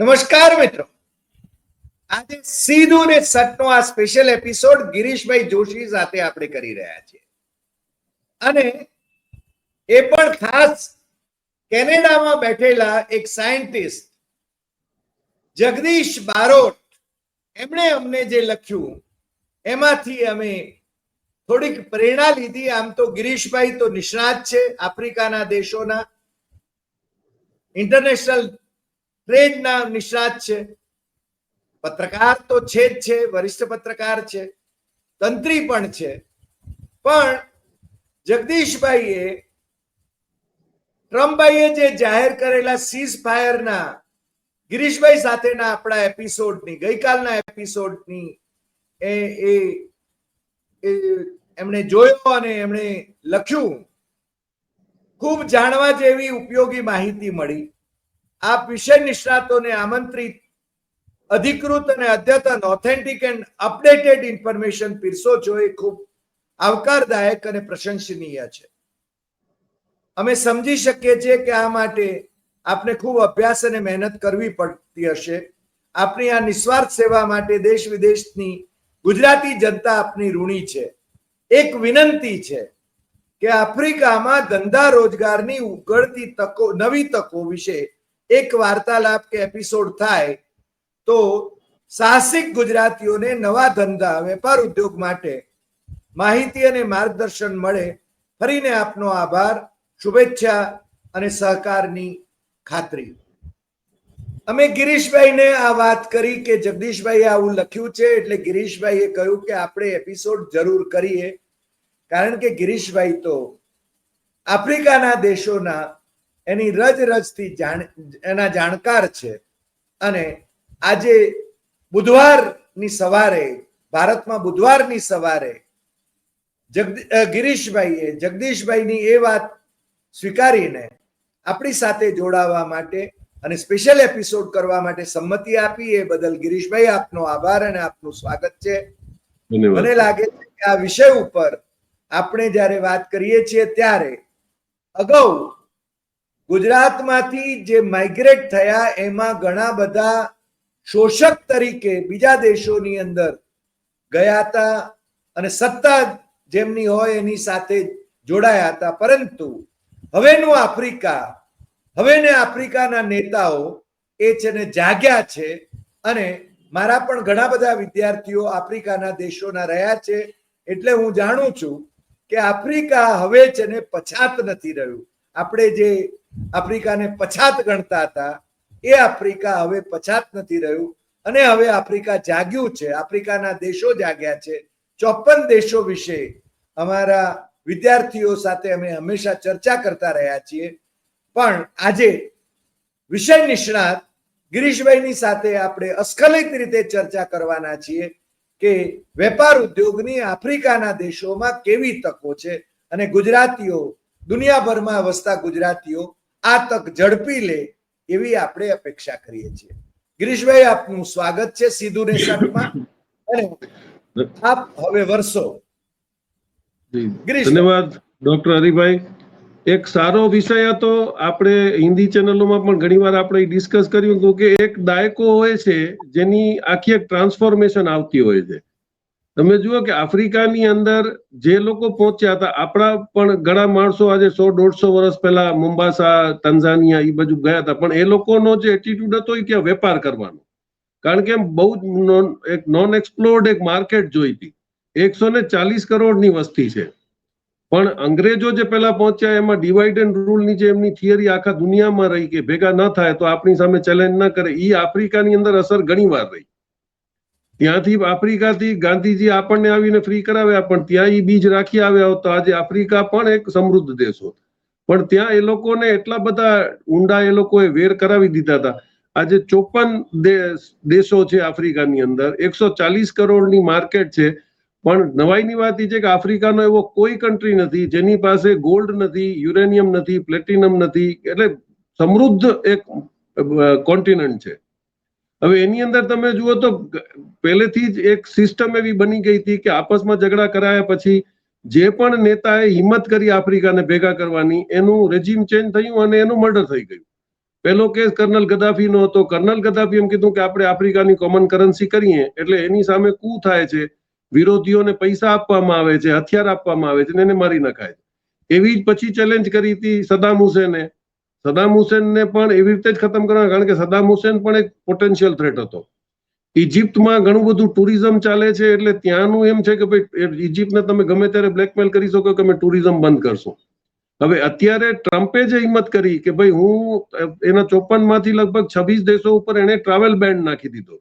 નમસ્કાર મિત્રો. આજે સીધું ને સટનો આ સ્પેશિયલ એપિસોડ ગિરીશભાઈ જોશી સાથે આપણે કરી રહ્યા છીએ. અને એ પણ ખાસ કેનેડામાં બેઠેલા એક સાયન્ટિસ્ટ જગદીશ બારોટ, એમણે અમને જે લખ્યું, એમાંથી અમે થોડીક પ્રેરણા લીધી. આમ તો ગિરીશભાઈ તો નિષ્ણાત છે, આફ્રિકાના દેશોના ઇન્ટરનેશનલ ટ્રેડના નિષ્ણાત છે. પત્રકાર તો છે જ છે, વરિષ્ઠ પત્રકાર છે, તંત્રી પણ છે. પણ જગદીશભાઈએ, ટ્રમ્પભાઈએ જે જાહેર કરેલા સીઝ ફાયરના ગિરીશભાઈ સાથેના આપણા એપિસોડની, ગઈકાલના એપિસોડની એ એ, એમણે જોયો અને એમણે લખ્યું. ખૂબ જાણવા જેવી ઉપયોગી માહિતી મળી. આપ વિષય નિષ્ણાતોને આમંત્રિત, અધિકૃત અને અદ્યતન ઓથેન્ટિક એન્ડ અપડેટેડ ઇન્ફોર્મેશન પીરસો છો એ ખૂબ આવકારદાયક અને પ્રશંસનીય છે. અમે સમજી શકીએ છીએ કે આ માટે આપને ખૂબ અભ્યાસ અને મહેનત કરવી પડતી હશે. આપની આ નિસ્વાર્થ સેવા માટે દેશ વિદેશની ગુજરાતી જનતા આપની ઋણી છે. એક વિનંતી છે કે આફ્રિકામાં ધંધા રોજગારની ઉગળતી તકો, નવી તકો વિશે એક વાર્તાલાપ કે એપિસોડ થાય, તો સાહસિક ગુજરાતીઓને નવા ધંધા વેપાર ઉદ્યોગ માટે માહિતી અને માર્ગદર્શન મળે. ફરીને આપનો આભાર, શુભેચ્છા અને સહકારની ખાતરી. અમે ગિરીશભાઈને આ વાત કરી કે જગદીશભાઈએ આવું લખ્યું છે, એટલે ગિરીશભાઈએ કહ્યું કે આપણે એપિસોડ જરૂર કરીએ. કારણ કે ગિરીશભાઈ તો આફ્રિકાના દેશોના એની રજ રજથી જાણ એના જાણકાર છે. અને આજે બુધવારની સવારે ભારતમાં બુધવારની સવારે જગદ ગિરીશભાઈએ જગદીશભાઈની એ વાત સ્વીકારીને આપણી સાથે જોડાવા માટે અને સ્પેશિયલ એપિસોડ કરવા માટે સંમતિ આપી. એ બદલ ગિરીશભાઈ આપનો આભાર અને આપનું સ્વાગત છે. મને લાગે છે કે આ વિષય ઉપર આપણે જ્યારે વાત કરીએ છીએ ત્યારે અગાઉ ગુજરાતમાંથી જે માઇગ્રેટ થયા, એમાં ઘણા બધા શોષક તરીકે બીજા દેશોની અંદર ગયા હતા અને સત્તા જેમની હોય એની સાથે જોડાયા હતા. પરંતુ હવેનું આફ્રિકા, હવેને આફ્રિકાના નેતાઓ એ છે ને જાગ્યા છે અને મારા પણ ઘણા બધા વિદ્યાર્થીઓ આફ્રિકાના દેશોના રહ્યા છે. એટલે હું જાણું છું કે આફ્રિકા હવે છે ને પછાત નથી રહ્યું. આપણે જે આફ્રિકાને પછાત ગણતા હતા. એ આફ્રિકા હવે પછાત નથી રહ્યું. અને હવે આફ્રિકા જાગ્યું છે. આફ્રિકાના દેશો જાગ્યા છે. ચોપન દેશો વિશે અમારા વિદ્યાર્થીઓ સાથે અમે હંમેશા ચર્ચા કરતા રહ્યા છીએ. પણ આજે વિષય નિષ્ણાત ગિરીશભાઈની સાથે આપણે અસ્ખલિત રીતે ચર્ચા કરવાના છીએ કે વેપાર ઉદ્યોગની આફ્રિકાના દેશોમાં કેવી તકો છે અને ગુજરાતીઓ, દુનિયાભરમાં વસતા ગુજરાતીઓ આ તક ઝડપી લે એવી આપણે અપેક્ષા કરીએ છીએ. ગિરીશભાઈ આપનું સ્વાગત છે સીધું ને અને આપ હવે વર્ષો ધન્યવાદ ડોક્ટર હરિભાઈ. એક સારો વિષય હતો. આપણે હિન્દી ચેનલોમાં પણ ઘણીવાર આપણે ડિસ્કસ કર્યું હતું કે એક દાયકો હોય છે જેની આખી એક ટ્રાન્સફોર્મેશન આવતી હોય છે. તમે જુઓ કે આફ્રિકાની અંદર જે લોકો પહોંચ્યા હતા, આપણા પણ ઘણા માણસો આજે સો, દોઢસો વર્ષ પહેલા મુંબાસા, તંઝાનિયા એ બાજુ ગયા હતા. પણ એ લોકોનો જે એટીટ્યુડ હતો એ કે વેપાર કરવાનો. કારણ કે બહુ જ એક નોન એક્સપ્લોર્ડ એક માર્કેટ જોઈ હતી. એકસો ને ચાલીસ કરોડની વસ્તી છે. પણ અંગ્રેજો જે પેલા પહોંચ્યા એમાં ડિવાઈડ એન્ડ રૂલની જે એમની થિયરી આખા દુનિયામાં રહી કે ભેગા ન થાય તો આપણી સામે ચેલેન્જ ન કરે. એ આફ્રિકાની અંદર અસર ઘણી વાર રહી. ત્યાંથી આફ્રિકાથી ગાંધીજી આપણને આવીને ફ્રી કરાવ્યા પણ ત્યાં એ બીજ રાખી આવ્યા તો આજે આફ્રિકા પણ એક સમૃદ્ધ દેશ હોત. પણ ત્યાં એ લોકોને એટલા બધા ઊંડા એ લોકોએ વેર કરાવી દીધા હતા. આજે ચોપન દેશો છે આફ્રિકાની અંદર. એકસો ચાલીસ કરોડની માર્કેટ છે. પણ નવાઈની વાત એ છે કે આફ્રિકાનો એવો કોઈ કન્ટ્રી નથી જેની પાસે ગોલ્ડ નથી યુરેનિયમ નથી પ્લેટિનમ નથી. એટલે સમૃદ્ધ એક કોન્ટિનન્ટ છે. હવે એની અંદર તમે જુઓ તો પહેલેથી જ એક સિસ્ટમ એવી બની ગઈ હતી કે આપસમાં ઝઘડા કરાયા પછી જે પણ નેતાએ હિંમત કરી આફ્રિકાને ભેગા કરવાની, એનું રેજીમ ચેન્જ થયું અને એનું મર્ડર થઈ ગયું. પહેલો કેસ કર્નલ ગદાફીનો હતો. કર્નલ ગદાફી એમ કીધું કે આપણે આફ્રિકાની કોમન કરન્સી કરીએ, એટલે એની સામે કુ થાય છે. વિરોધીઓને પૈસા આપવામાં આવે છે, હથિયાર આપવામાં આવે છે અને એને મારી નખાય એવી જ પછી ચેલેન્જ કરી હતી સદામ હુસેને. સદામ હુસેનને પણ એવી રીતે જ ખતમ કરવા, કારણ કે સદામ હુસેન પણ એક પોટેન્શિયલ થ્રેટ હતો. ઇજિપ્તમાં ઘણું બધું ટુરિઝમ ચાલે છે, એટલે ત્યાંનું એમ છે કે ભાઈ ઇજિપ્તને તમે ગમે ત્યારે બ્લેકમેલ કરી શકો કે અમે ટુરિઝમ બંધ કરશું. હવે અત્યારે ટ્રમ્પે જે હિંમત કરી કે ભાઈ, હું એના ચોપનમાંથી લગભગ છવ્વીસ દેશો ઉપર એને ટ્રાવેલ બેન્ડ નાખી દીધો.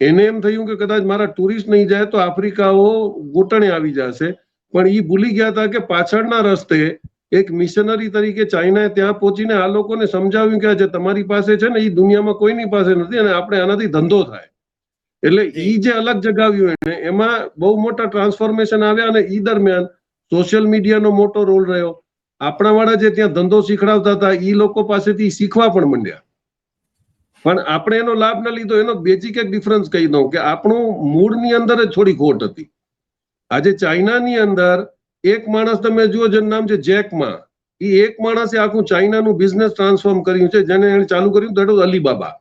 એને એમ થયું કે કદાચ મારા ટુરિસ્ટ નહીં જાય તો આફ્રિકાઓ ગોટણે આવી જશે. પણ એ ભૂલી ગયા હતા કે પાછળના રસ્તે એક મિશનરી તરીકે ચાઇનાએ ત્યાં પહોંચીને આ લોકોને સમજાવ્યું કે જે તમારી પાસે છે ને એ દુનિયામાં કોઈની પાસે નથી અને આપણે આનાથી ધંધો થાય. એટલે ઈ જે અલગ જગાવ્યું એને એમાં બહુ મોટા ટ્રાન્સફોર્મેશન આવ્યા અને ઈ દરમિયાન સોશિયલ મીડિયાનો મોટો રોલ રહ્યો. આપણા વાળા જે ત્યાં ધંધો શીખડાવતા હતા ઈ લોકો પાસેથી શીખવા પણ માંડ્યા. પણ આપણે એનો લાભ ન લીધો એનો બેઝિક એક ડિફરન્સ કહી દઉં કે આપણું મૂળની અંદર જ થોડી ખોટ હતી. આજે ચાઇનાની અંદર એક માણસ તમે જુઓ જેનું નામ છે જેકમાં એ એક માણસે આખું ચાઇનાનું બિઝનેસ ટ્રાન્સફોર્મ કર્યું છે, જેને એને ચાલુ કર્યું દેટ વોઝ અલીબાબા.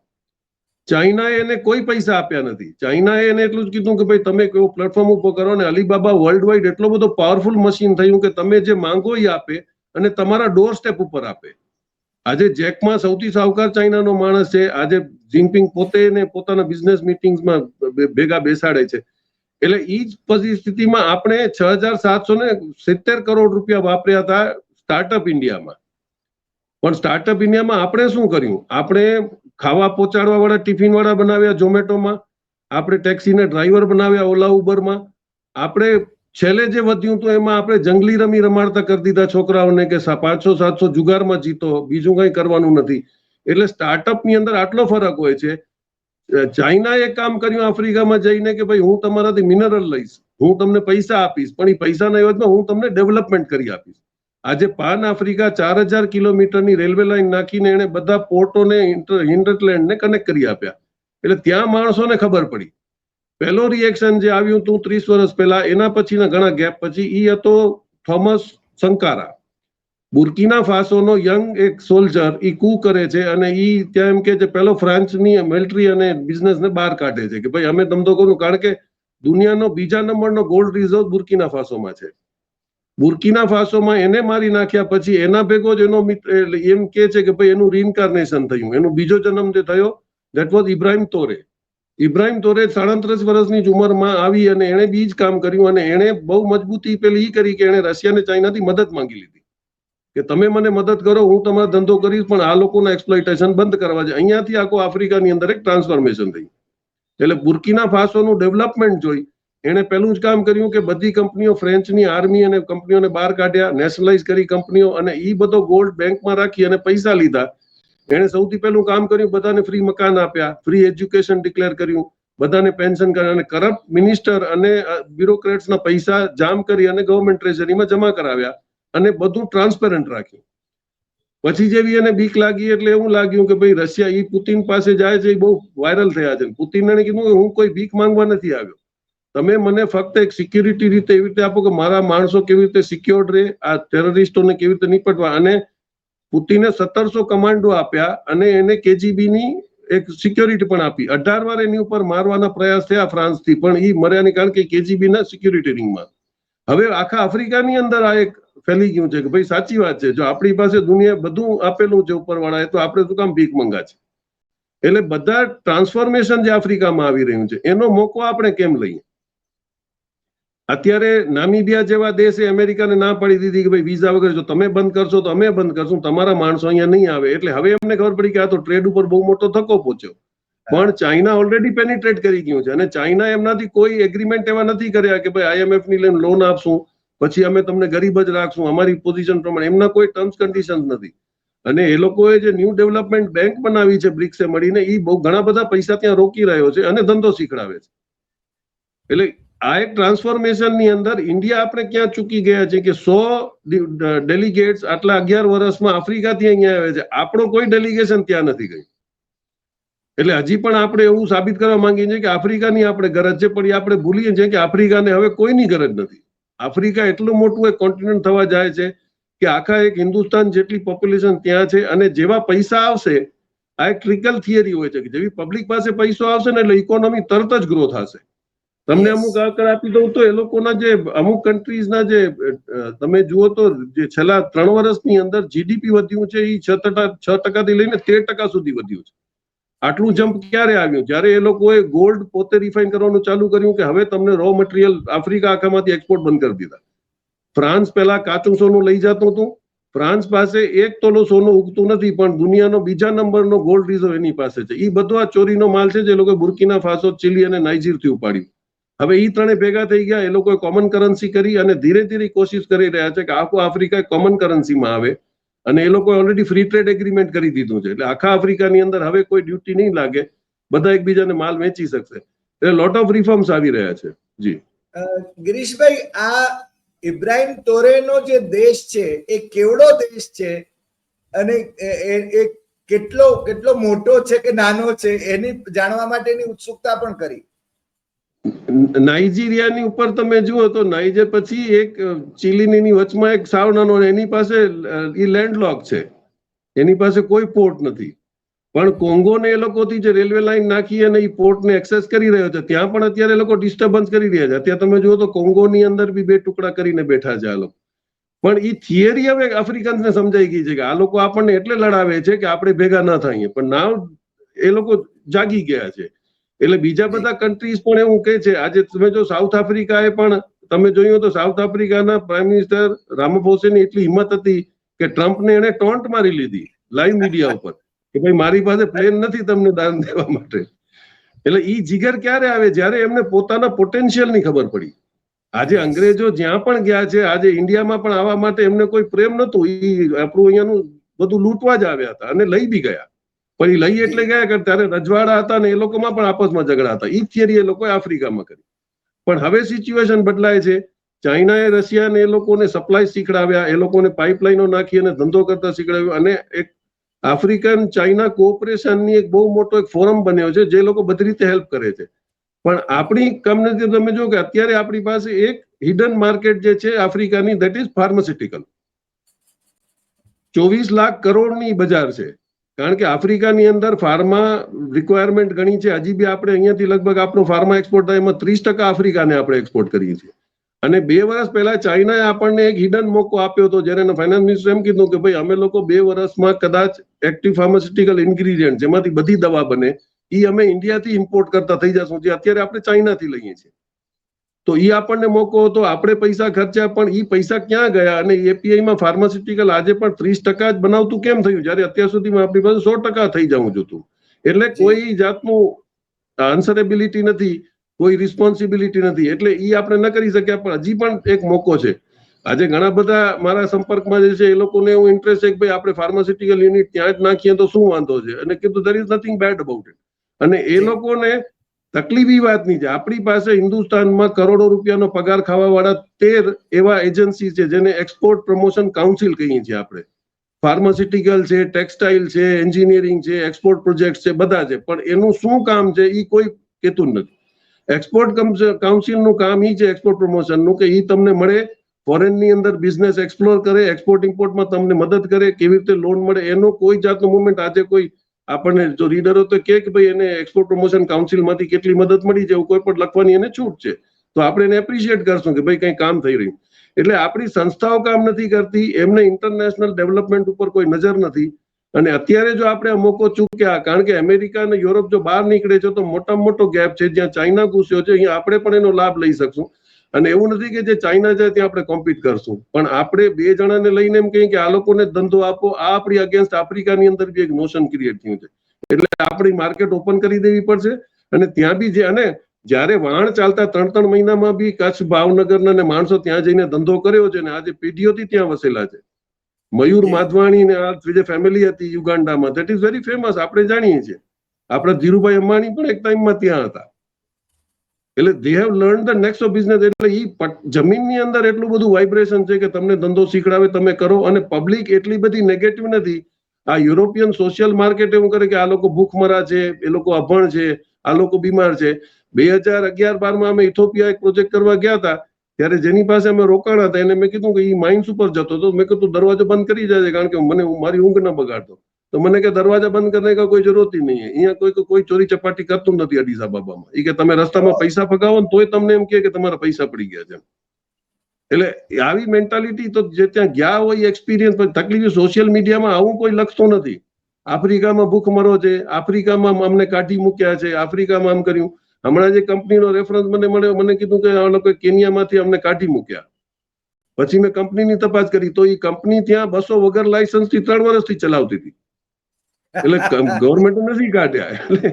ચાઇનાએ એને કોઈ પૈસા આપ્યા નથી. ચાઇનાએ એને એટલું જ કીધું કે ભાઈ, તમે કેવો પ્લેટફોર્મ ઉપર કરો અને અલીબાબા વર્લ્ડ વાઇડ એટલો બધો પાવરફુલ મશીન થયું કે તમે જે માંગો એ આપે અને તમારા ડોર સ્ટેપ ઉપર આપે. આજે જેકમાં સૌથી સાવકાર ચાઇનાનો માણસ છે. આજે જિનપિંગ પોતે ને પોતાના બિઝનેસ મિટિંગ્સમાં ભેગા બેસાડે છે. એટલે એ જ પરિસ્થિતિમાં આપણે છ હજાર સાતસો ને સિત્તેર કરોડ રૂપિયા વાપર્યા હતા સ્ટાર્ટઅપ ઇન્ડિયામાં. પણ સ્ટાર્ટઅપ ઇન્ડિયામાં આપણે શું કર્યું? આપણે ખાવા પહોંચાડવા વાળા ટિફિન વાળા બનાવ્યા ઝોમેટોમાં, આપણે ટેક્સીના ડ્રાઈવર બનાવ્યા ઓલા ઉબરમાં. આપણે છેલ્લે જે વધ્યું તો એમાં આપણે જંગલી રમી રમાડતા કરી દીધા છોકરાઓને કે પાંચસો, સાતસો જુગારમાં જીતો, બીજું કઈ કરવાનું નથી. એટલે સ્ટાર્ટઅપની અંદર આટલો ફરક હોય છે ચાઇનાએ કામ કર્યું આફ્રિકામાં જઈને કે ભાઈ હું તમારાથી મિનરલ લઈશ. હું તમને પૈસા આપીશ, પણ એ પૈસાના એવજમાં હું તમને ડેવલપમેન્ટ કરી આપીશ. આજે પાન આફ્રિકા ચાર હજાર કિલોમીટરની રેલવે લાઈન નાખીને એને બધા પોર્ટોને હિન્ડરલેન્ડને કનેક્ટ કરી આપ્યા. એટલે ત્યાં માણસોને ખબર પડી. પહેલો રિએક્શન જે આવ્યું હતું ત્રીસ વર્ષ પહેલા, એના પછીના ઘણા ગેપ પછી એ હતો થોમસ સંકારા. બુર્કીના ફાસોનો યંગ એક સોલ્જર એ કુ કરે છે અને એ ત્યાં એમ કે છે ફ્રાન્સની મિલિટરી અને બિઝનેસને બહાર કાઢે છે. કે ભાઈ, અમે ધંધો કરું કારણ કે દુનિયાનો બીજા નંબરનો ગોલ્ડ રિઝર્વ બુર્કીના ફાસોમાં છે. બુર્કીના ફાસોમાં એને મારી નાખ્યા પછી એના ભેગો જ એનો મિત્ર એમ કે છે કે ભાઈ, એનું રિનકાર્નેશન થયું. એનો બીજો જન્મ જે થયો દેટ વોઝ ઇબ્રાહિમ તોરે ઇબ્રાહિમ તોરે સાડત્રીસ વર્ષની જ ઉંમરમાં આવી અને એણે બી જ કામ કર્યું અને એણે બહુ મજબૂતી પેલી એ કરી કે એણે રશિયા અને ચાઇનાથી મદદ માંગી લીધી. કે તમે મને મદદ કરો, હું તમારો ધંધો કરીશ, પણ આ લોકોના એક્સપ્લોઇટેશન બંધ કરવા છે અહીંયાથી આખો આફ્રિકાની અંદર એક ટ્રાન્સફોર્મેશન થઈ. એટલે બુર્કીના ફાસોનું ડેવલપમેન્ટ જોઈ. એણે પેલું જ કામ કર્યું કે બધી કંપનીઓ ફ્રેન્ચની આર્મી અને કંપનીઓને બહાર કાઢ્યા નેશનલાઇઝ કરી કંપનીઓ અને એ બધો ગોલ્ડ બેંકમાં રાખી અને પૈસા લીધા. એણે સૌથી પહેલું કામ કર્યું, બધાને ફ્રી મકાન આપ્યા ફ્રી એજ્યુકેશન ડિક્લેર કર્યું. બધાને પેન્શન કર્યા અને કરપ્ટ મિનિસ્ટર અને બ્યુરોક્રેટ્સના પૈસા જામ કરી અને ગવર્મેન્ટ ટ્રેઝરીમાં જમા કરાવ્યા. અને બધું ટ્રાન્સપેરન્ટ રાખ્યું પછી જેવી એને બીક લાગી એટલે એવું લાગ્યું કે ભાઈ રશિયા ઈ પુતિન પાસે જાય છે એ બહુ વાયરલ થયા છે. પુતિન કીધું, હું કોઈ ભીખ માંગવા નથી આવ્યો. તમે મને ફક્ત એક સિક્યુરિટી રીતે એવી રીતે આપો કે મારા માણસો કેવી રીતે સિક્યોર્ડ રહે, આ ટેરરિસ્ટોને કેવી રીતે નિપટવા. અને પુતિને સત્તરસો કમાન્ડો આપ્યા અને એને કેજીબી ની એક સિક્યોરિટી પણ આપી. અઢાર વાર એની ઉપર મારવાના પ્રયાસ થયા ફ્રાન્સથી, પણ એ મર્યાને કારણ કે કેજીબીના સિક્યુરિટી રિંગમાં હવે આખા આફ્રિકાની અંદર આ એક ફેલી ગયું છે કે ભાઈ સાચી વાત છે. જો આપણી પાસે દુનિયા બધું આપેલું છે ઉપરવાળાએ તો આપણે શું કામ ભીખ મંગા છે. એટલે બધા ટ્રાન્સફોર્મેશન જે આફ્રિકામાં આવી રહ્યું છે, એનો મોકો આપણે કેમ લઈએ? અત્યારે નામીબિયા જેવા દેશે અમેરિકાને ના પાડી દીધી કે ભાઈ વિઝા વગર, જો તમે બંધ કરશો તો અમે બંધ કરશું, તમારા માણસો અહીંયા નહીં આવે. એટલે હવે એમને ખબર પડી કે આ તો ટ્રેડ ઉપર બહુ મોટો ધક્કો પહોંચ્યો. પણ ચાઇના ઓલરેડી પેનિટ્રેટ કરી ગયું છે અને ચાઇના એમનાથી કોઈ એગ્રીમેન્ટ એવા નથી કર્યા કે ભાઈ આઈએમએફની લઈને લોન આપશું. પછી અમે તમને ગરીબ જ રાખશું. અમારી પોઝિશન પ્રમાણે. એમના કોઈ ટર્મ્સ કન્ડિશન નથી. અને એ લોકોએ જે ન્યૂ ડેવલપમેન્ટ બેંક બનાવી છે, બ્રિક્સે મળીને એ બહુ ઘણા બધા પૈસા ત્યાં રોકી રહ્યો છે અને ધંધો શીખડાવે છે. એટલે આ એક ટ્રાન્સફોર્મેશનની અંદર ઇન્ડિયા આપણે ક્યાં ચૂકી ગયા છે કે સો ડેલિગેટ્સ આટલા અગિયાર વર્ષમાં આફ્રિકાથી અહીંયા આવે છે. આપણો કોઈ ડેલિગેશન ત્યાં નથી ગયું. એટલે હજી પણ આપણે એવું સાબિત કરવા માંગીએ છીએ કે આફ્રિકાની આપણે ગરજ છે, પણ એ આપણે ભૂલીએ છીએ કે આફ્રિકાને હવે કોઈની ગરજ નથી. આફ્રિકા એટલું મોટું એક કોન્ટિનેન્ટ થવા જાય છે કે આખા એક હિન્દુસ્તાન જેટલી પોપ્યુલેશન ત્યાં છે અને જેવા પૈસા આવશે આ એક ટ્રિકલ થિયરી હોય છે કે જેવી પબ્લિક પાસે પૈસો આવશે ને એટલે ઇકોનોમી તરત જ ગ્રો થશે. તમને અમુક આંકડા આપી દઉં તો એ લોકોના જે અમુક કન્ટ્રીઝના જે તમે જુઓ તો જે છેલ્લા ત્રણ વર્ષની અંદર જીડીપી વધ્યું છે એ છ ટકા છ ટકાથી લઈને તેર ટકા સુધી વધ્યું છે. આટલું જમ્પ ક્યારે આવ્યું? જ્યારે એ લોકોએ ગોલ્ડ પોતે રિફાઇન કરવાનું ચાલુ કર્યું કે હવે તમને રો મટીરિયલ આફ્રિકા આખામાંથી એક્સપોર્ટ બંધ કરી દીધા. ફ્રાન્સ પહેલા કાચું સોનું લઈ જતું હતું. ફ્રાન્સ પાસે એક તોલો સોનું ઉગતું નથી, પણ દુનિયાનો બીજા નંબરનો ગોલ્ડ રિઝર્વ એની પાસે છે. એ બધો આ ચોરીનો માલ છે જે લોકો બુર્કીના ફાસો, ચીલી અને નાઇજીરથી ઉપાડ્યું. હવે એ ત્રણે ભેગા થઈ ગયા, એ લોકોએ કોમન કરન્સી કરી અને ધીરે ધીરે કોશિશ કરી રહ્યા છે કે આખું આફ્રિકા કોમન કરન્સીમાં આવે. અને એ લોકોએ ઓલરેડી ફ્રી ટ્રેડ એગ્રીમેન્ટ કરી દીધું છે. એટલે આખા આફ્રિકાની અંદર હવે કોઈ ડ્યુટી નહીં લાગે. બધા એકબીજાને માલ વેચી શકશે. એટલે લોટ ઓફ રિફોર્મ્સ આવી રહ્યા છે. જી. ગિરીશભાઈ, આ ઇબ્રાહિમ તોરેનો જે દેશ છે, એ કેવડો દેશ છે? અને એ- કેટલો કેટલો મોટો છે કે નાનો છે? એની જાણવા માટેની ઉત્સુકતા પણ કરી. નાઇજીરિયાની ઉપર તમે જુઓ તો નાઇજર પછી એક ચીલીની વચમાં એક સાવ નાનો એની પાસે એ લેન્ડલોક છે. એની પાસે કોઈ પોર્ટ નથી. પણ કોંગોને એ લોકોથી જે રેલવે લાઈન નાખી અને એ પોર્ટને એક્સેસ કરી રહ્યો છે, ત્યાં પણ અત્યારે લોકો ડિસ્ટર્બન્સ કરી રહ્યા છે. અત્યારે તમે જુઓ તો કોંગોની અંદર બી બે ટુકડા કરીને બેઠા છે આ લોકો. પણ એ થિયરી હવે આફ્રિકન્સને સમજાઈ ગઈ છે કે આ લોકો આપણને એટલે લડાવે છે કે આપણે ભેગા ના થઈએ. પણ નાવ એ લોકો જાગી ગયા છે. એટલે બીજા બધા કન્ટ્રીઝ પણ એવું કહે છે આજે તમે જો સાઉથ આફ્રિકાએ પણ તમે જોયું તો સાઉથ આફ્રિકાના પ્રાઇમ મિનિસ્ટર રામફોસેની એટલી હિંમત હતી કે ટ્રમ્પને એને ટોન્ટ મારી લીધી લાઈવ મીડિયા ઉપર કે ભાઈ મારી પાસે પ્લેન નથી તમને દાન દેવા માટે. એટલે ઈ જીગર ક્યારે આવે? જ્યારે એમને પોતાના પોટેન્શિયલની ખબર પડી. આજે અંગ્રેજો જ્યાં પણ ગયા છે આજે ઇન્ડિયામાં પણ આવવા માટે એમને કોઈ પ્રેમ નતું ઈ આપણું અહીંયાનું બધું લૂંટવા જ આવ્યા હતા અને લઈ બી ગયા. પણ એ લઈ એટલે ગયા કે ત્યારે રજવાડા હતા ને એ લોકોમાં પણ આપસમાં ઝઘડા હતા. એ થિયરી એ લોકોએ આફ્રિકામાં કરી. પણ હવે સિચ્યુએશન બદલાય છે. ચાઇનાએ રશિયાને એ લોકોને સપ્લાય શીખડાવ્યા, એ લોકોને પાઇપલાઇનો નાખી અને ધંધો કરતા શીખડાવ્યો. અને એક આફ્રિકન ચાઇના કોઓપરેશનની એક બહુ મોટો એક ફોરમ બન્યો છે, જે લોકો બધી રીતે હેલ્પ કરે છે. પણ આપણી કમ્યુનિટી તમે જો કે અત્યારે આપણી પાસે એક હિડન માર્કેટ જે છે આફ્રિકાની દેટ ઇઝ ફાર્માસ્યુટિકલ ચોવીસ લાખ કરોડની બજાર છે. કારણ કે આફ્રિકાની અંદર ફાર્મા રિક્વાયરમેન્ટ ઘણી છે. હજી બી આપણે અહીંયાથી લગભગ આપણો ફાર્મા એક્સપોર્ટ થાય એમાં ત્રીસ ટકા આફ્રિકાને આપણે એક્સપોર્ટ કરીએ છીએ. અને બે વર્ષ પહેલા ચાઇનાએ આપણને એક હિડન મોકો આપ્યો હતો જ્યારે ફાઇનાન્સ મિનિસ્ટર એમ કીધું કે ભાઈ અમે લોકો બે વર્ષમાં કદાચ એક્ટિવ ફાર્માસ્યુટિકલ ઇન્ગ્રીડિયન્ટ જેમાંથી બધી દવા બને એ અમે ઇન્ડિયાથી ઇમ્પોર્ટ કરતા થઈ જશું. જે અત્યારે આપણે ચાઇનાથી લઈએ છીએ. તો એ આપણને મોકો હતો આપણે પૈસા ખર્ચ્યા પણ એ પૈસા ક્યાં ગયા? અને એપીઆઈમાં ફાર્માસ્યુટિકલ આજે પણ ત્રીસ ટકા જ બનાવતું કેમ થયું? જ્યારે અત્યાર સુધીમાં આપણી પાસે સો ટકા થઈ જવું જોતું એટલે કોઈ જાતનું આન્સરેબિલિટી નથી કોઈ રિસ્પોન્સિબિલિટી નથી. એટલે એ આપણે ન કરી શક્યા પણ હજી પણ એક મોકો છે. આજે ઘણા બધા મારા સંપર્કમાં જે છે એ લોકોને એવું ઇન્ટરેસ્ટ છે કે ભાઈ આપણે ફાર્માસ્યુટિકલ યુનિટ ત્યાં જ નાખીએ તો શું વાંધો છે? અને કીધું there is nothing bad about it અને એ લોકોને તકલીફ વાત વાતની છે. આપણી પાસે હિન્દુસ્તાનમાં કરોડો રૂપિયાનો પગાર ખાવા વાળા તેર એવા એજન્સી છે જેને એક્સપોર્ટ પ્રમોશન કાઉન્સિલ કહીએ છીએ આપણે. ફાર્માસ્યુટિકલ છે ટેક્સટાઇલ છે એન્જિનિયરિંગ છે એક્સપોર્ટ પ્રોજેક્ટ છે, બધા છે. પણ એનું શું કામ છે એ કોઈ કહેતું નથી. એક્સપોર્ટ કાઉન્સિલનું કામ એ છે એક્સપોર્ટ પ્રમોશનનું કે એ તમને મળે ફોરેનની અંદર બિઝનેસ એક્સપ્લોર કરે એક્સપોર્ટ ઇમ્પોર્ટમાં તમને મદદ કરે, કેવી રીતે લોન મળે, એનો કોઈ જાતનું મુવમેન્ટ આજે કોઈ આપણને જો રીડરો તો કે ભાઈ એને એક્સપોર્ટ પ્રમોશન કાઉન્સિલમાંથી કેટલી મદદ મળી છે, એવું કોઈ પણ લખવાની એને છૂટ છે. તો આપણે એને એપ્રિશિએટ કરશું કે ભાઈ કંઈ કામ થઈ રહ્યું. એટલે આપણી સંસ્થાઓ કામ નથી કરતી, એમને ઇન્ટરનેશનલ ડેવલપમેન્ટ ઉપર કોઈ નજર નથી. અને અત્યારે જો આપણે મોકો ચૂક્યા કારણ કે અમેરિકા અને યુરોપ જો બહાર નીકળે છે, તો મોટામાં મોટો ગેપ છે, જ્યાં ચાઇના ઘૂસ્યો છે, અહીંયા આપણે પણ એનો લાભ લઈ શકશું. અને એવું નથી કે જે ચાઇના છે ત્યાં આપણે કોમ્પીટ કરશું. પણ આપણે બે જણાને લઈને એમ કહીએ કે આ લોકોને ધંધો આપો. આ આપણી અગેન્સ્ટ આફ્રિકાની અંદર બી એક નોશન ક્રિએટ થયું છે. એટલે આપણી માર્કેટ ઓપન કરી દેવી પડશે. અને ત્યાં બી જે અને જ્યારે વાણ ચાલતા ત્રણ ત્રણ મહિનામાં બી કચ્છ ભાવનગરના ને માણસો ત્યાં જઈને ધંધો કર્યો છે ને આજે પેઢીઓથી ત્યાં વસેલા છે. મયુર માધવાણી ને આ જે ફેમિલી હતી યુગાન્ડામાં દેટ ઇઝ વેરી ફેમસ આપણે જાણીએ છીએ. આપણા ધીરુભાઈ અંબાણી પણ એક ટાઈમમાં ત્યાં હતા. એટલે they have learn the next of business એટલે એ જમીનની અંદર એટલું બધું વાઇબ્રેશન છે કે તમને ધંધો શીખડાવે, તમે કરો, અને પબ્લિક એટલી બધી નેગેટિવ નથી. આ યુરોપિયન સોશિયલ માર્કેટ એવું કરે કે આ લોકો ભૂખમરા છે, એ લોકો અભણ છે, આ લોકો બીમાર છે. બે હજાર અગિયાર બારમાં અમે ઇથોપિયા એક પ્રોજેક્ટ કરવા ગયા હતા, ત્યારે જેની પાસે અમે રોકાણા હતા, એને મેં કીધું કે એ માઇન્સ ઉપર જતો હતો. મેં કીધું, દરવાજો બંધ કરી જાય કારણ કે મને મારી ઊંઘ ના બગાડતો. તો મને કે દરવાજા બંધ કરને કોઈ જરૂરત નહીં અહીંયા કોઈ કોઈ ચોરી ચપાટી કરતું નથી અડીસા બાબામાં. એ કે તમે રસ્તામાં પૈસા ફગાવો ને તોય તમને એમ કે તમારા પૈસા પડી ગયા છે એટલે આવી મેન્ટાલિટી તો જે ત્યાં ગયા હોય એક્સપિરિયન્સ તકલીફ સોશિયલ મીડિયામાં આવું કોઈ લખતો નથી. આફ્રિકામાં ભૂખમરો છે, આફ્રિકામાં અમને કાઢી મૂક્યા છે, આફ્રિકામાં આમ કર્યું. હમણાં જે કંપનીનો રેફરન્સ મને મળ્યો, મને કીધું કે આ લોકો કેનિયામાંથી અમને કાઢી મૂક્યા. પછી મેં કંપનીની તપાસ કરી, તો એ કંપની ત્યાં બસો વગર લાયસન્સથી ત્રણ વર્ષથી ચલાવતી હતી. એટલે ગવર્મેન્ટ નથી કાઢ્યા. એટલે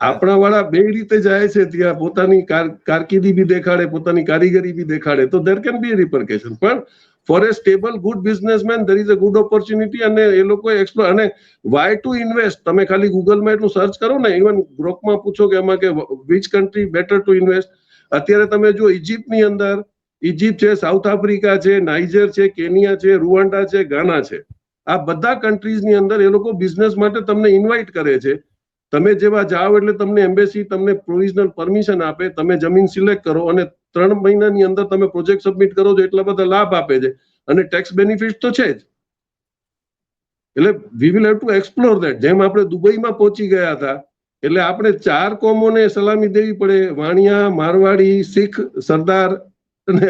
આપણા વાળા બે રીતે જાય છે, ત્યાં પોતાની કારકિર્દી બી દેખાડે, પોતાની કારીગરી બી દેખાડે. તો દેર કેન બી રિપરકેશન પણ for a stable good businessman there is a good opportunity અને એ લોકો એક્સપ્લોર અને વાય ટુ ઇન્વેસ્ટ તમે ખાલી ગૂગલમાં એટલું સર્ચ કરો ને ઇવન ગ્રોકમાં પૂછો કે એમાં કે which country better to invest અત્યારે તમે જો ઇજિપ્તની અંદર ઇજિપ્ત છે, સાઉથ આફ્રિકા છે, નાઇજર છે, કેનિયા છે રૂવાન્ડા છે, ગાના છે. આ બધા કન્ટ્રીઝની અંદર એ લોકો બિઝનેસ માટે તમને ઇન્વાઇટ કરે છે. તમે જેવા જાઓ એટલે તમને એમ્બેસી તમને પ્રોવિઝનલ પરમિશન આપે, તમે જમીન સિલેક્ટ કરો અને ત્રણ મહિનાની અંદર તમે પ્રોજેક્ટ સબમિટ કરો છો એટલા બધા લાભ આપે છે. અને ટેક્સ બેનિફિટ તો છે જ. એટલે we will have to explore that જેમ આપણે દુબઈમાં પહોંચી ગયા હતા, એટલે આપણે ચાર કોમોને સલામી દેવી પડે. વાણિયા, મારવાડી, શીખ, સરદાર અને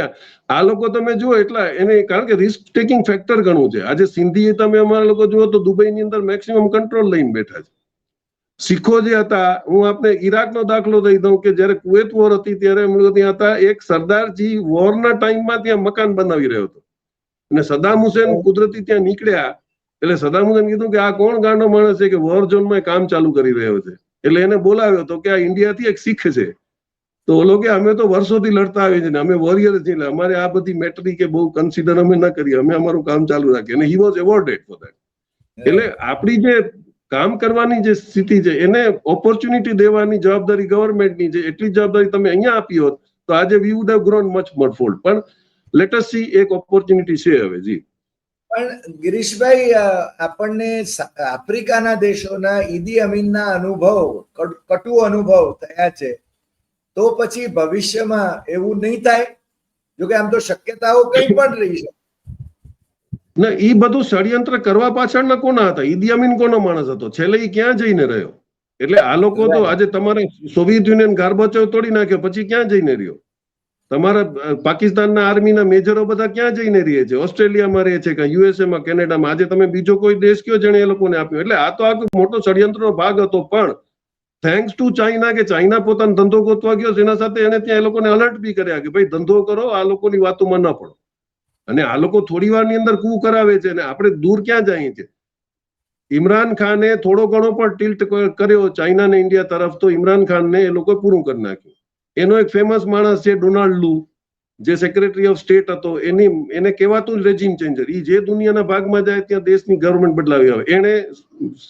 આ લોકો તમે જુઓ એટલા એને કારણ કે રિસ્ક ટેકિંગ ફેક્ટર ઘણું છે. આજે સિંધી તમે અમારા લોકો જુઓ તો દુબઈની અંદર મેક્સિમમ કંટ્રોલ લઈને બેઠા છે. શીખો જે હતા, હું આપને ઈરાકનો દાખલો દઈ દઉં કે જ્યારે કુવેત વોર હતી ત્યારે એમ ત્યાં હતા, એક સરદારજી વોરના ટાઈમમાં ત્યાં મકાન બનાવી રહ્યો હતો. અને સદામ હુસેન કુદરતી ત્યાં નીકળ્યા, એટલે સદામ હુસેન કીધું કે આ કોણ ગાંડો માણસ છે કે વોર ઝોનમાં કામ ચાલુ કરી રહ્યો છે? એટલે એને બોલાવ્યો હતો કે આ ઇન્ડિયાથી એક શીખ છે. તો ઓલો કે અમે તો વર્ષોથી લડતા આવીએ છીએ અમે વોરિયર છીએ એટલે અમારે આ બધી મેટરી કે બહુ કન્સિડર અમે ના કરીએ અમે અમારું કામ ચાલુ રાખીએ. અને he was awarded for that એટલે આપણી જે કામ કરવાની જે સ્થિતિ છે એને ઓપોર્ચ્યુનિટી દેવાની જવાબદારી ગવર્મેન્ટની છે. એટલી જવાબદારી તમે અહીંયા આપી હોત તો આજે we would have grown much more fold પણ લેટસ સી એક ઓપોર્ચ્યુનિટી છે હવે જી. પણ ગિરીશભાઈ આપણને આફ્રિકાના દેશોના ઈદી અમીનના અનુભવ કટુ અનુભવ થયા છે. તો પછી ભવિષ્યમાં એવું નહીં થાય? જોકે આમ તો શક્યતાઓ કઈ પણ રહી છે ના એ બધું ષડયંત્ર કરવા પાછળના કોના હતા? ઈદી અમીન કોનો માણસ હતો? છેલ્લે એ ક્યાં જઈને રહ્યો? એટલે આ લોકો તો આજે તમારે સોવિયત યુનિયન ગાર્બચો તોડી નાખ્યો, પછી ક્યાં જઈને રહ્યો? તમારા પાકિસ્તાનના આર્મીના મેજરો બધા ક્યાં જઈને રહે છે? ઓસ્ટ્રેલિયામાં રહે છે કે યુએસએમાં, કેનેડામાં? આજે તમે બીજો કોઈ દેશ કયો જેને એ લોકોને આપ્યો? એટલે આ તો આ મોટો ષડયંત્રનો ભાગ હતો, પણ થેન્ક્સ ટુ ચાઇના કે ચાઇના પોતાનો ધંધો ગોતવા ગયો એના સાથે એને ત્યાં એ લોકોને અલર્ટ બી કર્યા કે ભાઈ ધંધો કરો, આ લોકોની વાતોમાં ન પડો. અને આ લોકો થોડી વારની અંદર કુ કરાવે છે અને આપણે દૂર ક્યાં જઈએ છીએ? ઇમરાન ખાને થોડો ઘણો પણ ટિલ્ટ કર્યો ચાઇના ને ઇન્ડિયા તરફ તો ઇમરાન ખાનને એ લોકો પૂરું કરી નાખ્યું. એનો એક ફેમસ માણસ છે ડોનાલ્ડ લુ, જે સેક્રેટરી ઓફ સ્ટેટ હતો. એની, એને કહેવાતું જ રેજીમ ચેન્જર એ જે દુનિયાના ભાગમાં જાય ત્યાં દેશની ગવર્મેન્ટ બદલાવી આવે. એણે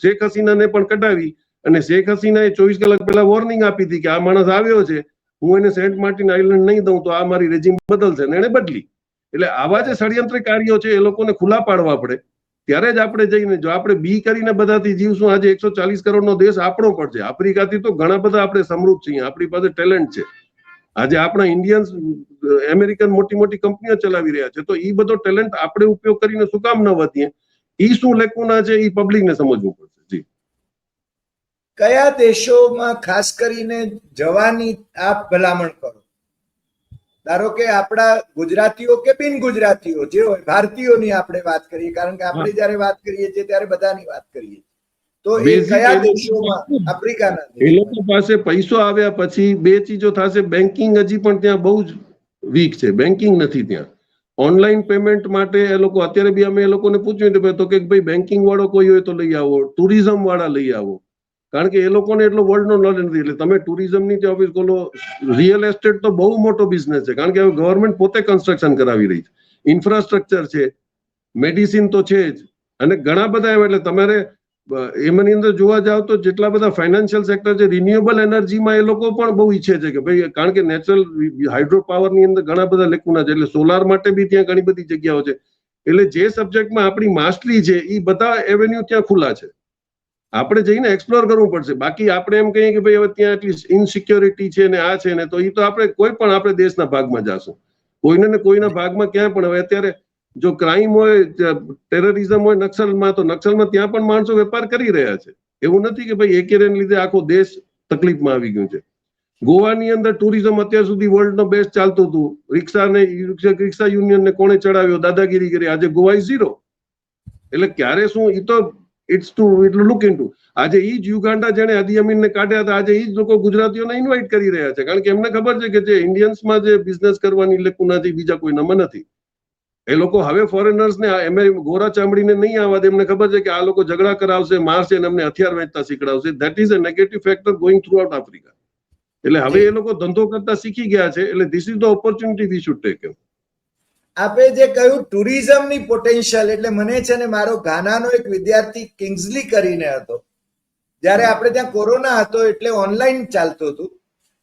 શેખ હસીનાને પણ કઢાવી. અને શેખ હસીનાએ ચોવીસ કલાક પહેલા વોર્નિંગ આપી હતી કે આ માણસ આવ્યો છે, હું એને સેન્ટ માર્ટિન આઇલેન્ડ નહીં દઉં તો આ મારી રેજીમ બદલશે અને એને બદલી. એટલે આવા જે ષડયંત્રકારીઓ છે એ લોકોને ખુલ્લા પાડવા પડે. ત્યારે જ આપણે જઈને જો આપણે બી કરીને બધાથી જીવશું, આજે એકસો ચાલીસ કરોડનો દેશ આપણો પણ છે. આફ્રિકાથી તો ઘણા બધા આપણે સમૃદ્ધ છીએ, આપણી પાસે ટેલેન્ટ છે. આજે આપણા ઇન્ડિયન્સ અમેરિકન મોટી મોટી કંપનીઓ ચલાવી રહ્યા છે, તો એ બધો ટેલેન્ટ આપણે ઉપયોગ કરીને શું કામ ન વધીએ? ઈ શું લેકુના છે? એ પબ્લિકને સમજવું પડશે. કયા દેશોમાં ખાસ કરીને જવાની આપ ભલામણ કરો? ધારો કે આપણા ગુજરાતીઓ કે બિન ગુજરાતીઓ જે હોય ભારતીયોની આપણે વાત કરીએ કારણ કે આપણે જ્યારે વાત કરીએ છીએ ત્યારે બધાની વાત કરીએ તો એ કયા દેશોમાં? આફ્રિકાના એ લોકો પાસે પૈસો આવ્યા પછી બે ચીજો થશે. બેન્કિંગ હજી પણ ત્યાં બહુ જ વીક છે. બેન્કિંગ નથી ત્યાં. ઓનલાઈન પેમેન્ટ માટે એ લોકો અત્યારે બી અમે એ લોકોને પૂછ્યું તો કે ભાઈ બેન્કિંગ વાળો કોઈ હોય તો લઈ આવો. ટુરિઝમ વાળા લઈ આવો. કારણ કે એ લોકોને એટલો વર્લ્ડનો નોલેજ નથી. એટલે તમે ટુરિઝમની જે ઓફિસ ખોલો રિયલ એસ્ટેટ તો બહુ મોટો બિઝનેસ છે. કારણ કે હવે ગવર્મેન્ટ પોતે કન્સ્ટ્રક્શન કરાવી રહી છે. ઇન્ફ્રાસ્ટ્રક્ચર છે મેડિસિન તો છે જ. અને ઘણા બધા એવા, એટલે તમારે એમની અંદર જોવા જાવ તો જેટલા બધા ફાઇનાન્શિયલ સેક્ટર છે રિન્યુએબલ એનર્જીમાં એ લોકો પણ બહુ ઈચ્છે છે કે ભાઈ, કારણ કે નેચરલ હાઇડ્રો પાવરની અંદર ઘણા બધા લેકુના છે. એટલે સોલાર માટે બી ત્યાં ઘણી બધી જગ્યાઓ છે. એટલે જે સબ્જેક્ટમાં આપણી માસ્ટરી છે એ બધા એવેન્યુ ત્યાં ખુલ્લા છે. આપણે જઈને એક્સપ્લોર કરવું પડશે. બાકી આપણે એમ કહીએ કે ભાઈ હવે ત્યાં એટલી ઇનસિક્યોરિટી છે ને આ છે ને તો એ તો આપણે કોઈ પણ આપણે દેશના ભાગમાં જાશું. કોઈને ને કોઈના ભાગમાં ક્યાં પણ. હવે અત્યારે જો ક્રાઇમ હોય ટેરરિઝમ હોય, નક્સલમાં, તો નક્સલમાં ત્યાં પણ માણસો વેપાર કરી રહ્યા છે. એવું નથી કે ભાઈ એકેરેને લીધે આખો દેશ તકલીફમાં આવી ગયું છે. ગોવાની અંદર ટુરિઝમ અત્યાર સુધી વર્લ્ડ નો બેસ્ટ ચાલતું હતું. રિક્ષાને, રિક્ષા યુનિયનને કોણે ચડાવ્યો? દાદાગીરી કરી. આજે ગોવા ઇઝ ઝીરો એટલે ક્યારે શું? એ તો ઇટ્સ ટુ એટલું લુક ઇન આજે એ જ યુગાન્ડા જેને અદી અમીનને કાઢ્યા હતા. આજે એ જ લોકો ગુજરાતીઓને ઇન્વાઇટ કરી રહ્યા છે. કારણ કે એમને ખબર છે કે જે ઇન્ડિયન્સમાં જે બિઝનેસ કરવાની લેકું નથી બીજા નમ નથી. એ લોકો હવે ફોરેનર્સ ને એમે ગોરા ચામડીને નહીં આવવા દે. એમને ખબર છે કે આ લોકો ઝઘડા કરાવશે મારશે અને એમને હથિયાર વેચતા શીખડાવશે. That is a negative factor going throughout Africa એટલે હવે એ લોકો ધંધો કરતા શીખી ગયા છે. એટલે this is the opportunity we should take આપે જે કહ્યું, ટુરિઝમની પોટેન્શિયલ, એટલે મને છે ને મારો ગાનાનો એક વિદ્યાર્થી કિંગ્સલી કરીને હતો. જ્યારે આપણે ત્યાં કોરોના હતો એટલે ઓનલાઈન ચાલતું હતું.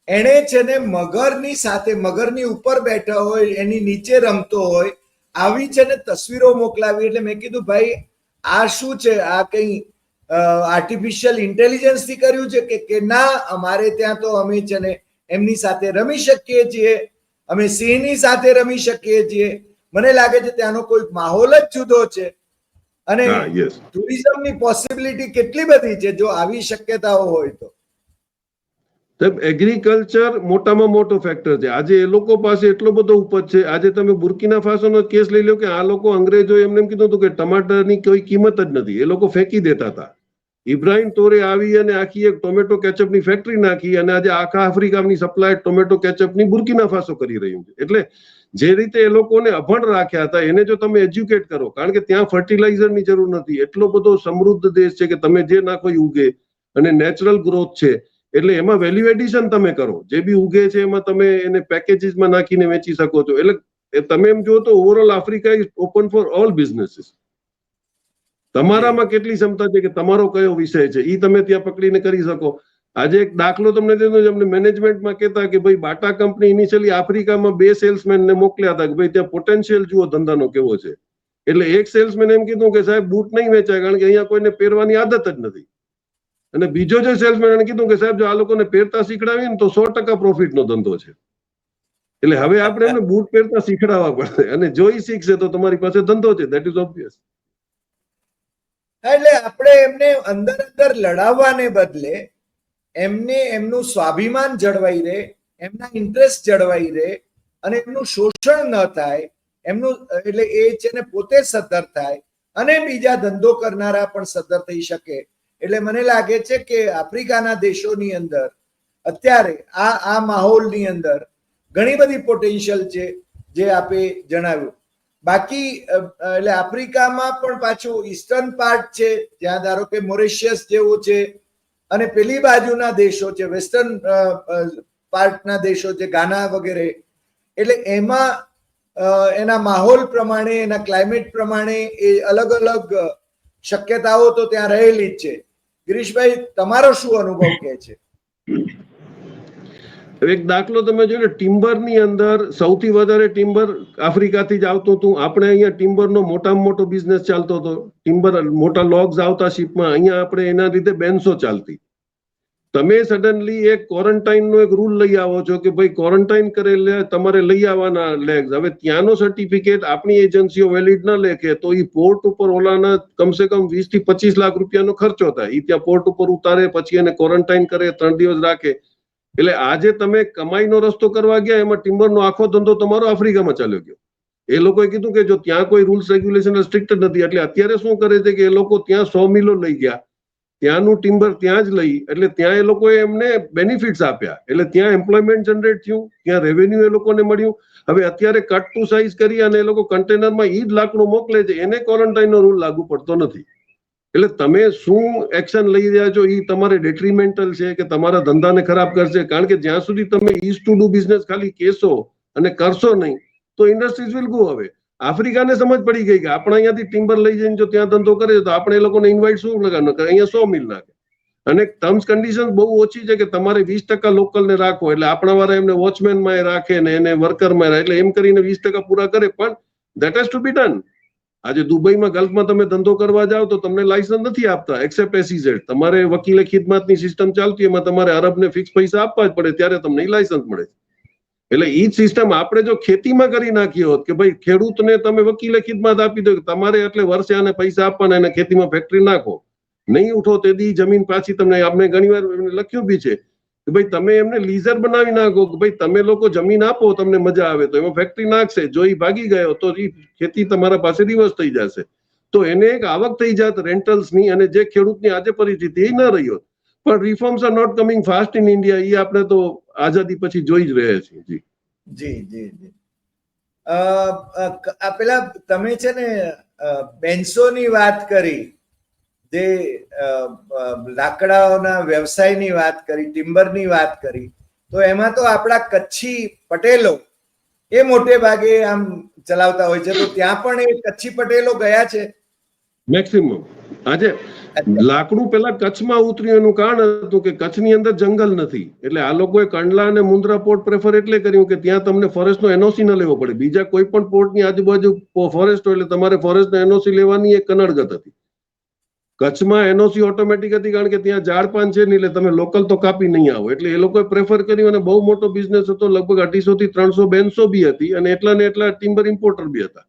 એણે છે ને મગરની સાથે, મગરની ઉપર બેઠા હોય, એની નીચે રમતો હોય, આવી છે ને તસવીરો મોકલાવી એટલે મેં કીધું, ભાઈ, આ શું છે? આ કઈ આર્ટિફિશિયલ ઇન્ટેલિજન્સથી કર્યું છે કે ના, અમારે ત્યાં તો અમે છે ને એમની સાથે રમી શકીએ છીએ. અમે સિંહની સાથે રમી શકીએ છીએ? મને લાગે છે ત્યાંનો કોઈ માહોલ જ જુદો છે. અને ટુરિઝમની પોસિબિલિટી કેટલી બધી છે જો આવી શક્યતાઓ હોય તો? એગ્રીકલ્ચર મોટામાં મોટો ફેક્ટર છે. આજે એ લોકો પાસે એટલો બધો ઉપજ છે. આજે તમે બુર્કીના ફાસોનો કેસ લઈ લો કે આ લોકો અંગ્રેજો એમને એમ કીધું હતું કે ટમાટરની કોઈ કિંમત જ નથી. એ લોકો ફેંકી દેતા હતા. ઇબ્રાહિમ તોરે આવી અને આખી એક ટોમેટો કેચઅપની ફેક્ટરી નાખી અને આજે આખા આફ્રિકાની સપ્લાય ટોમેટો કેચઅપની બુર્કીના ફાસો કરી રહ્યું છે. એટલે જે રીતે એ લોકોને અભણ રાખ્યા હતા, એને જો તમે એજ્યુકેટ કરો, કારણ કે ત્યાં ફર્ટિલાઇઝરની જરૂર નથી. એટલો બધો સમૃદ્ધ દેશ છે કે તમે જે નાખો એ ઉગે અને નેચરલ ગ્રોથ છે. એટલે એમાં વેલ્યુ એડિશન તમે કરો. જે બી ઉગે છે એમાં તમે એને પેકેજીસમાં નાખીને વેચી શકો છો. એટલે તમે એમ જુઓ તો overall Africa is open for all businesses તમારામાં કેટલી ક્ષમતા છે કે તમારો કયો વિષય છે? એ તમે ત્યાં પકડીને કરી શકો. આજે એક દાખલો તમને દીધો છે અમને મેનેજમેન્ટમાં કહેતા કે ભાઈ, બાટા કંપની ઇનિશિયલી આફ્રિકામાં બે સેલ્સમેન ને મોકલ્યા હતા કે ભાઈ, ત્યાં પોટેન્શિયલ જુઓ ધંધાનો કેવો છે. એટલે એક સેલ્સમેન એમ કીધું કે સાહેબ, બૂટ નહીં વેચાય, કારણ કે અહીંયા કોઈને પહેરવાની આદત જ નથી. અને બીજો જે સેલ્સમેન એને કીધું કે સાહેબ, જો આ લોકોને પહેરતા શીખડાવીએ ને તો સો ટકા પ્રોફિટનો ધંધો છે. એટલે હવે આપણે એમને બૂટ પહેરતા શીખડાવવા પડશે. અને જો એ શીખશે તો તમારી પાસે ધંધો છે દેટ ઇઝ ઓબ્વિયસ એટલે આપણે એમને અંદર અંદર લડાવવાને બદલે એમને એમનું સ્વાભિમાન જળવાઈ રહે, એમના ઇન્ટરેસ્ટ જળવાઈ રહે અને એમનું શોષણ ન થાય, એમનું, એટલે એ છે ને પોતે સદ્ધર થાય અને બીજા ધંધો કરનારા પણ સદ્ધર થઈ શકે. એટલે મને લાગે છે કે આફ્રિકાના દેશોની અંદર અત્યારે આ આ માહોલની અંદર ઘણી બધી પોટેન્શિયલ છે જે આપે જણાવ્યું. બાકી એટલે આફ્રિકામાં પણ પાછું ઈસ્ટર્ન પાર્ટ છે, જ્યાં ધારો કે મોરેશિયસ જેવું છે, અને પેલી બાજુના દેશો છે, વેસ્ટર્ન પાર્ટના દેશો છે, ગાના વગેરે. એટલે એમાં એના માહોલ પ્રમાણે, એના ક્લાઇમેટ પ્રમાણે એ અલગ અલગ શક્યતાઓ તો ત્યાં રહેલી જ છે. ગિરીશભાઈ, તમારો શું અનુભવ કે છે? એક દાખલો તમે જોયો ટિમ્બરની અંદર સૌથી વધારે ટિમ્બર આફ્રિકાથી જ આવતું હતું. આપણે અહીંયા ટિમ્બરનો મોટામાં મોટો બિઝનેસ ચાલતો હતો. ટિમ્બર મોટા લોગ્સ આવતા શિપમાં અહીંયા આપણે એના લીધે બેન્સો ચાલતી. તમે સડનલી એક ક્વોરન્ટાઇનનો એક રૂલ લઈ આવો છો કે ભાઈ ક્વોરન્ટાઇન કરેલા તમારે લઈ આવવાના લેગ્સ હવે ત્યાંનો સર્ટિફિકેટ આપણી એજન્સીઓ વેલિડ ના લેખે તો એ પોર્ટ ઉપર ઓલાના કમસે કમ વીસથી પચીસ લાખ રૂપિયાનો ખર્ચો થાય. એ ત્યાં પોર્ટ ઉપર ઉતારે, પછી એને ક્વોરન્ટાઇન કરે, ત્રણ દિવસ રાખે. એટલે આજે તમે કમાઈનો રસ્તો કરવા ગયા, એમાં ટિમ્બરનો આખો ધંધો તમારો આફ્રિકામાં ચાલ્યો ગયો. એ લોકોએ કીધું કે જો ત્યાં કોઈ રૂલ્સ રેગ્યુલેશન સ્ટ્રિક્ટ નથી, એટલે અત્યારે શું કરે છે કે એ લોકો ત્યાં સો મિલો લઈ ગયા. ત્યાંનું ટિમ્બર ત્યાં જ લઈ, એટલે ત્યાં એ લોકોએ એમને બેનિફિટ્સ આપ્યા. એટલે ત્યાં એમ્પ્લોયમેન્ટ જનરેટ થયું, ત્યાં રેવન્યુ એ લોકોને મળ્યું. હવે અત્યારે કટ ટુ સાઇઝ કરી અને એ લોકો કન્ટેનરમાં ઈ જ લાકડું મોકલે છે, એને ક્વોરન્ટાઇનનો રૂલ લાગુ પડતો નથી. એટલે તમે શું એક્શન લઈ રહ્યા છો? એ તમારે ડેટ્રીમેન્ટલ છે કે તમારા ધંધાને ખરાબ કરશે? કારણ કે જ્યાં સુધી તમે ઇઝ ટુ ડુ બિઝનેસ ખાલી કહેશો અને કરશો નહીં, તો ઇન્ડસ્ટ્રીઝ વિલ ગો હવે આફ્રિકાને સમજ પડી ગઈ કે આપણે અહીંયાથી ટિમ્બર લઈ જઈને જો ત્યાં ધંધો કરે તો આપણે એ લોકોને ઇન્વાઇટ શું લગાવવાનું અહીંયા સો મિલ નાખે. અને ટર્મ્સ કન્ડિશન બહુ ઓછી છે કે તમારે વીસ ટકા લોકલને રાખો એટલે આપણા વાળા એમને વોચમેનમાં રાખે ને એને વર્કરમાં એટલે એમ કરીને વીસ ટકા પૂરા કરે, પણ that has to be done આજે દુબઈમાં ગલ્ફમાં તમે ધંધો કરવા જાઓ તો તમને લાયસન્સ નથી આપતા એક્સેપ્ટ એસીઝેડ તમારે વકીલે ખિદમતની સિસ્ટમ ચાલતી એમાં તમારે અરબને ફિક્સ પૈસા આપવા જ પડે, ત્યારે તમને લાયસન્સ મળે એટલે ઈ જ સિસ્ટમ આપણે જો ખેતીમાં કરી નાખી હોત કે ભાઈ ખેડૂતને તમે વકીલે ખિદમત આપી દો તમારે એટલે વર્ષે આને પૈસા આપવાના અને ખેતીમાં ફેક્ટરી નાખો. નહીં ઉઠો તેથી જમીન પાછી તમને આપણે ઘણીવાર લખ્યું બી છે કે ભાઈ તમે એમને લીઝર બનાવી નાખો કે ભાઈ તમે લોકો જમીન આપો, તમને મજા આવે, તો એમાં ફેક્ટરી નાખશે. જો એ ભાગી ગયો, તો એ ખેતી તમારા પાસે રિવર્સ થઈ જશે. તો એને એક આવક થઈ જાત રેન્ટલ્સની અને જે ખેડૂતની આજે પરિસ્થિતિ એ ન રહી હોત. પણ reforms are not coming fast in India એ આપણે તો આઝાદી પછી જોઈ જ રહ્યા છીએ. જી. જી જી જી. આ પેલા તમે છે ને બેન્સોની વાત કરી જે લાકડાઓના વ્યવસાયની વાત કરી ટિમ્બરની વાત કરી તો એમાં તો આપણા કચ્છી પટેલો એ મોટે ભાગે આમ ચલાવતા હોય છે. તો ત્યાં પણ એ કચ્છી પટેલો ગયા છે? મેક્સિમમ આજે લાકડું પેલા કચ્છમાં ઉતર્યું એનું કારણ હતું કે કચ્છની અંદર જંગલ નથી. એટલે આ લોકોએ કંડલા અને મુન્દ્રા પોર્ટ પ્રેફર એટલે કર્યું કે ત્યાં તમને ફોરેસ્ટનો એનઓસી ન લેવો પડે. બીજા કોઈ પણ પોર્ટની આજુબાજુ ફોરેસ્ટ હોય એટલે તમારે ફોરેસ્ટનો એનઓસી લેવાની એક કનડગત હતી. કચ્છમાં એનઓસી ઓટોમેટિક હતી કારણ કે ત્યાં ઝાડ પાન છે નહીં એટલે તમે લોકલ તો કાપી નહીં આવો. એટલે એ લોકોએ પ્રેફર કર્યું અને બહુ મોટો બિઝનેસ હતો લગભગ અઢીસો થી ત્રણસો બેનસો બી હતી અને એટલા ને એટલા ટિમ્બર ઇમ્પોર્ટર બી હતા.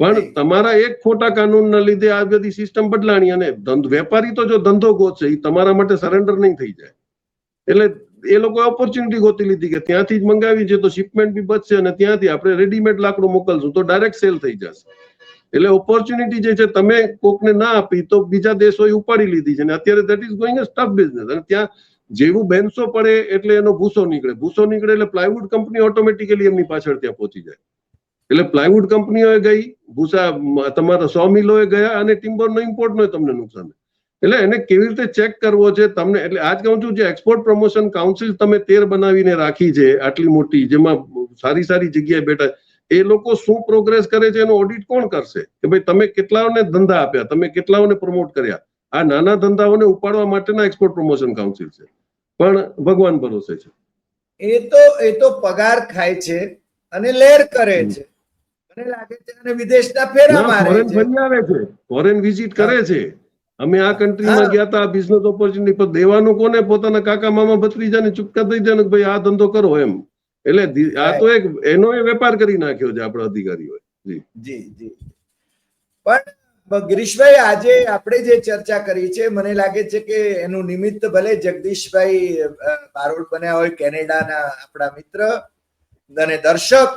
પણ તમારા એક ખોટા કાનૂનના લીધે આ બધી સિસ્ટમ બદલાણી અને વેપારી તો જો ધંધો ગોતશે એ તમારા માટે સરેન્ડર નહીં થઈ જાય. એટલે એ લોકો ઓપોર્ચ્યુનિટી ગોતી લીધી કે ત્યાંથી જ મંગાવી છે તો શિપમેન્ટ બી બચશે અને ત્યાંથી આપણે રેડીમેડ લાકડું મોકલશું તો ડાયરેક્ટ સેલ થઈ જશે. એટલે ઓપોર્ચ્યુનિટી જે છે, તમે કોકને ના આપી તો બીજા દેશોએ ઉપાડી લીધી છે અને અત્યારે that is going a stuff business અને ત્યાં જેવું બેનસો પડે એટલે એનો ભૂસો નીકળે. ભૂસો નીકળે એટલે પ્લાયવુડ કંપની ઓટોમેટિકલી એમની પાછળ ત્યાં પહોંચી જાય. એટલે પ્લાયવુડ કંપનીઓએ ગઈ, ભૂસા તમારા સો મિલોએ ગયા અને ટિમ્બરનો ઇમ્પોર્ટનો તમને નુકસાન એટલે એને કેવી રીતે ચેક કરવો છે, તમને, એટલે આજ કહું છું, જે એક્સપોર્ટ પ્રમોશન કાઉન્સિલ તમે તેર બનાવીને રાખી છે, આટલી મોટી, જેમાં સારી સારી જગ્યાએ બેઠા એ લોકો શું પ્રોગ્રેસ કરે છે એનો ઓડિટ કોણ કરશે? કે ભાઈ તમે કેટલાઓને ધંધા આપ્યા? તમે કેટલાઓને પ્રમોટ કર્યા? આ નાના ધંધાઓને ઉપાડવા માટેના એક્સપોર્ટ પ્રમોશન કાઉન્સિલ છે. પણ ભગવાન ભરોસે છે. એ તો એ તો પગાર ખાય છે અને લેર કરે છે. મને લાગે છે અને વિદેશના ફેરા મારે છે. ફોરેન આવે છે. ફોરેન વિઝિટ કરે છે. અમે આ કન્ટ્રીમાં ગયા હતા બિઝનેસ ઓપોર્ચ્યુનિટી પર દેવાનું કોને? પોતાના કાકા મામા ભત્રીજાને ચૂપકા દઈ દે કે ભાઈ આ ધંધો કરો એમ. એટલે આ તો એક એનો વેપાર કરી નાખ્યો છે આપણા અધિકારીઓએ. જી. જી પણ ગિરીશભાઈ આજે આપણે જે ચર્ચા કરી છે મને લાગે છે કે એનું નિમિત્ત ભલે જગદીશભાઈ બારોડ બન્યા હોય કેનેડાના આપણા મિત્ર અને દર્શક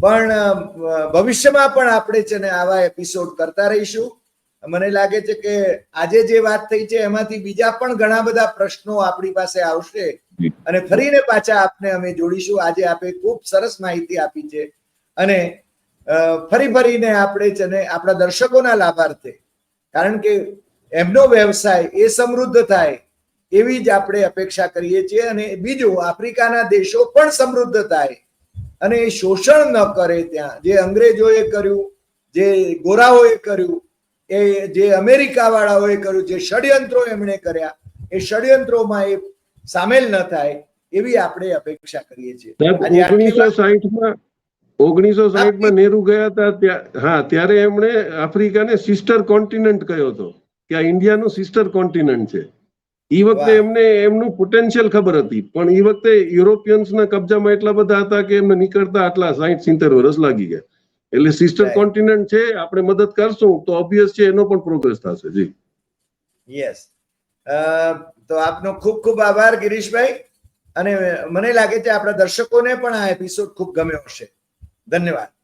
પણ ભવિષ્યમાં પણ આપણે છે ને આવા એપિસોડ કરતા રહીશું. મને લાગે છે કે આજે જે વાત થઈ છે એમાંથી બીજા પણ ઘણા બધા પ્રશ્નો આપણી પાસે આવશે. અને ફરીને પાછા આપને અમે જોડીશું. આજે આપે ખૂબ સરસ માહિતી આપી છે. અને ફરી ફરીને આપણે છે આપણા દર્શકોના લાભાર્થે, કારણ કે એમનો વ્યવસાય એ સમૃદ્ધ થાય એવી જ આપણે અપેક્ષા કરીએ છીએ અને બીજું આફ્રિકાના દેશો પણ સમૃદ્ધ થાય. અને એ શોષણ ન કરે ત્યાં. જે અંગ્રેજોએ કર્યું, જે ગોરાઓએ કર્યું, એ જે અમેરિકા વાળાઓએ કર્યું, જે ષડયંત્રો એમણે કર્યા, એ ષડયંત્રોમાં એ સામેલ ન થાય એવી આપણે અપેક્ષા કરીએ છીએ. ઓગણીસો સાહીઠમાં ઓગણીસો સાહીઠમાં નેહરુ ગયા હતા ત્યાં હા ત્યારે એમણે આફ્રિકાને સિસ્ટર કોન્ટિનેન્ટ કહ્યો હતો કે આ ઇન્ડિયાનું સિસ્ટર કોન્ટિનેન્ટ છે. એ વખતે એમને એમનું પોટેન્શિયલ ખબર હતી પણ એ વખતે યુરોપિયન્સના કબજામાં એટલા બધા હતા કે એમને નીકળતા આટલા સાહીઠ સિત્તેર વર્ષ લાગી ગયા. એટલે સિસ્ટર. કોન્ટિનેન્ટ છે આપણે મદદ કરશું તો ઓબ્વિયસ છે એનો પણ પ્રોગ્રેસ થશે જી. યસ તો આપનો ખૂબ ખૂબ આભાર, ગિરીશભાઈ. અને મને લાગે છે આપણા દર્શકોને પણ આ એપિસોડ ખૂબ ગમ્યો હશે. ધન્યવાદ.